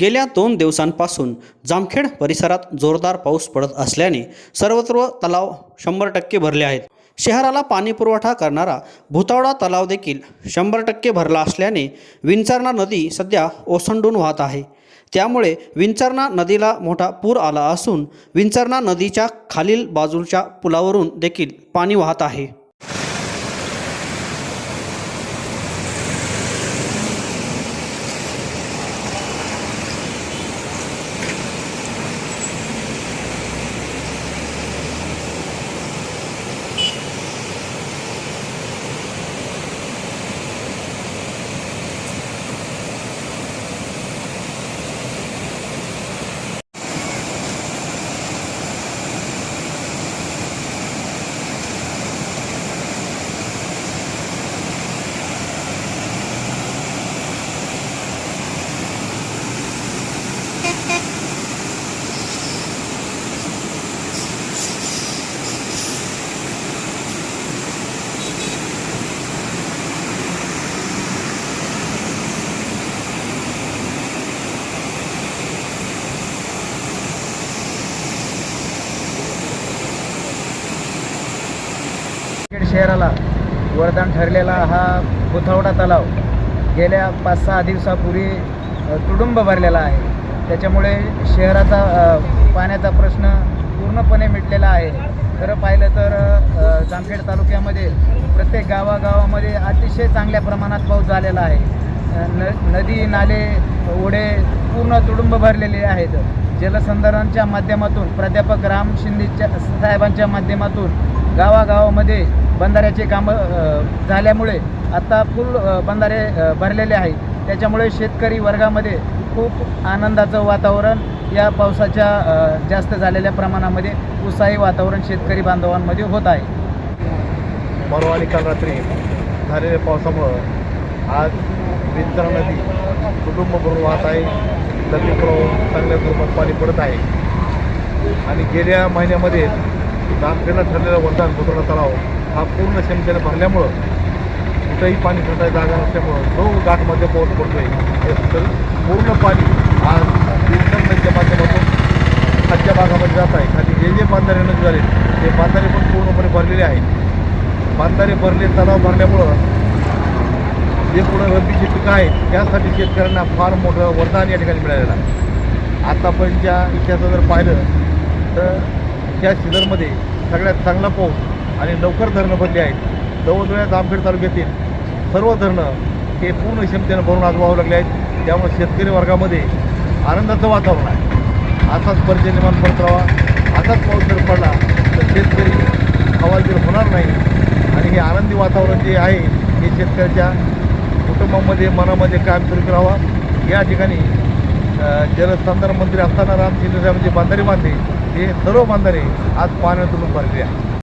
गेल्या दोन दिवसांपासून जामखेड परिसरात जोरदार पाऊस पडत असल्याने सर्वत्र तलाव शंभर टक्के भरले आहेत. शहराला पाणीपुरवठा करणारा भुतावडा तलाव देखील शंभर टक्के भरला असल्याने विंचरणा नदी सध्या ओसंडून वाहत आहे. त्यामुळे विंचरणा नदीला मोठा पूर आला असून विंचरणा नदीच्या खालील बाजूच्या पुलावरून देखील पाणी वाहत आहे. शहराला वरदान ठरलेला हा बुथवडा तलाव गेल्या पाच सहा दिवसापूर्वी तुडुंब भरलेला आहे. त्याच्यामुळे शहराचा पाण्याचा प्रश्न पूर्णपणे मिटलेला आहे. खरं पाहिलं तर जामखेड तालुक्यामध्ये प्रत्येक गावागावामध्ये अतिशय चांगल्या प्रमाणात पाऊस झालेला आहे. न नदी नाले ओढे पूर्ण तुडुंब भरलेले आहेत. जलसंधारणच्या माध्यमातून प्राध्यापक राम शिंदेच्या साहेबांच्या माध्यमातून गावागावामध्ये बंधाऱ्याचे कामं झाल्यामुळे आत्ता फुल बंधारे भरलेले आहेत. त्याच्यामुळे शेतकरी वर्गामध्ये खूप आनंदाचं वातावरण या पावसाच्या जास्त झालेल्या प्रमाणामध्ये उत्साही वातावरण शेतकरी बांधवांमध्ये होत आहे. परवा आणि काल रात्री झालेल्या पावसामुळं आज विंतरा नदी कुटुंब भरून वाहत आहे. नदीपुरं चांगल्या स्वरूपात पाणी पडत आहे. आणि गेल्या महिन्यामध्ये जामखेडला ठरलेला वरदान बुतरणा तलाव हा पूर्ण क्षमतेने भरल्यामुळं कुठंही पाणी साठायला जागा नसल्यामुळं जो घाटमध्ये पाऊस पडतो आहे सगळं पूर्ण पाणी आज विंचर नदीच्या माध्यमातून खालच्या भागामध्ये जात आहे. खाली जे जे बांधारे नदी झाले ते बांधारे पण पूर्णपणे भरलेले आहेत. बांधारे भरले तलाव भरल्यामुळं जे पुढं रब्बीची पिकं आहेत त्यासाठी शेतकऱ्यांना फार मोठं वरदान या ठिकाणी मिळालेलं आहे. आतापर्यंतच्या इतिहासात जर पाहिलं तर त्या सीझनमध्ये सगळ्यात चांगला पाऊस आणि लवकर धरणं भरली आहेत. जवळजवळ जामखेड तालुक्यातील सर्व धरणं हे पूर्ण क्षमतेनं भरून आज वाहू लागले आहेत. त्यामुळे शेतकरी वर्गामध्ये आनंदाचं वातावरण आहे. असाच परिचय निर्माण करत राहावा. असाच पाऊस जर पडला तर शेतकरी हवालदिल होणार नाही. आणि हे आनंदी वातावरण जे आहे हे शेतकऱ्याच्या कुटुंबामध्ये मनामध्ये कायम सुरू राहावा. या ठिकाणी जलसंधारण मंत्री असताना राम शिंदे साहेबांचे बांधारे बांधले. हे सर्व बांधारे आज पाण्यातून भरले आहे